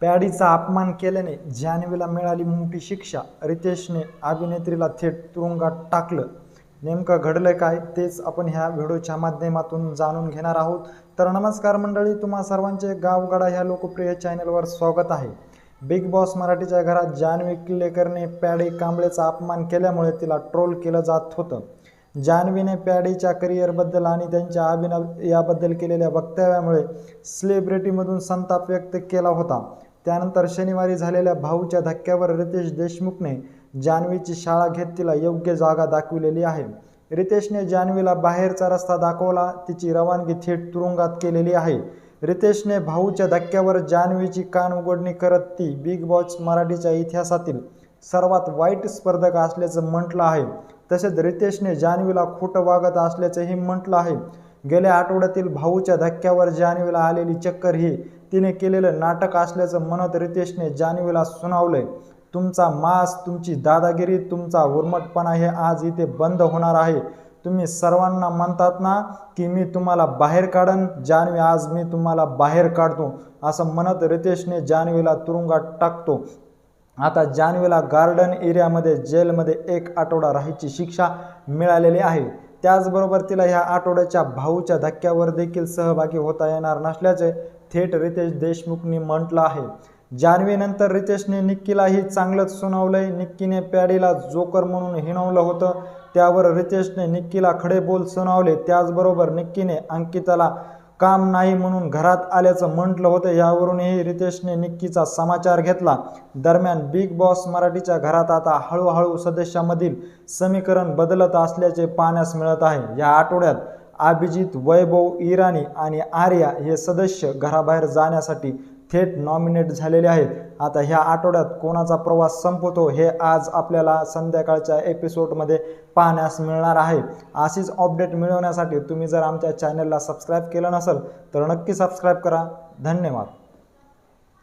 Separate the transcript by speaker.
Speaker 1: पॅडीचा अपमान केल्याने जान्हवीला मिळाली मोठी शिक्षा. रितेशने अभिनेत्रीला थेट तुरुंगात टाकलं. नेमकं घडलं काय तेच आपण ह्या व्हिडिओच्या माध्यमातून जाणून घेणार आहोत. तर नमस्कार मंडळी तुम्हा सर्वांचे गावगडा ह्या लोकप्रिय चॅनलवर स्वागत आहे. बिग बॉस मराठीच्या घरात जान्हवी किल्लेकरने पॅडी कांबळेचा अपमान केल्यामुळे तिला ट्रोल केलं जात होतं. जान्हवीने पॅडीच्या करिअरबद्दल आणि त्यांच्या अभिनयाबद्दल केलेल्या वक्तव्यामुळे सेलिब्रिटीमधून संताप व्यक्त केला होता. त्यानंतर शनिवारी झालेल्या भाऊच्या धक्क्यावर रितेश देशमुखने जान्हवीची शाळा घेत तिला योग्य जागा दाखविलेली आहे. रितेशने जान्हवीला बाहेरचा रस्ता दाखवला तिची रवानगी थेट तुरुंगात केलेली आहे. रितेशने भाऊच्या धक्क्यावर जान्हवीची कान उघडणी करत ती बिग बॉस मराठीच्या इतिहासातील सर्वात वाईट स्पर्धक असल्याचं म्हटलं आहे. तसेच रितेशने जान्हवीला खोटं वागत असल्याचंही म्हटलं आहे. गेल्या आठवड्यातील भाऊच्या धक्क्यावर जान्हवीला आलेली चक्कर ही तिने केलेलं नाटक असल्याचं म्हणत रितेशने जान्हवीला सुनावलंय. तुमचा मास तुमची दादागिरी तुमचा उर्मटपणा हे आज इथे बंद होणार आहे. तुम्ही सर्वांना म्हणतात ना की मी तुम्हाला बाहेर काढन जान्हवी आज मी तुम्हाला बाहेर काढतो असं म्हणत रितेशने जान्हवीला तुरुंगात टाकतो. आता जान्हवीला गार्डन एरियामध्ये जेलमध्ये एक आठवडा राहायची शिक्षा मिळालेली आहे. त्याचबरोबर तिला ह्या आठवड्याच्या भाऊच्या धक्क्यावर देखील सहभागी होता येणार नसल्याचे थेट रितेश देशमुखनी म्हटलं आहे. जान्हवीनंतर रितेशने निक्कीलाही चांगलंच सुनावलंय. निक्कीने पॅडीला जोकर म्हणून हिणवलं होतं. त्यावर रितेशने निक्कीला खडे बोल सुनावले. त्याचबरोबर निक्कीने अंकिताला काम नाही म्हणून घरात आल्याचं म्हटलं होतं. यावरूनही रितेशने निक्कीचा समाचार घेतला. दरम्यान बिग बॉस मराठीच्या घरात आता हळूहळू सदस्यामधील समीकरण बदलत असल्याचे पाहण्यास मिळत आहे. या आठवड्यात अभिजित वैभव इराणी आणि आर्या हे सदस्य घराबाहेर जाण्यासाठी थेट नॉमिनेट झालेले आहेत. आता ह्या आठवड्यात कोणाचा प्रवास संपवतो हे आज आपल्याला संध्याकाळच्या एपिसोडमध्ये पाहण्यास मिळणार आहे. अशीच अपडेट मिळवण्यासाठी तुम्ही जर आमच्या चॅनलला सबस्क्राईब केलं नसेल तर नक्की सबस्क्राईब करा. धन्यवाद.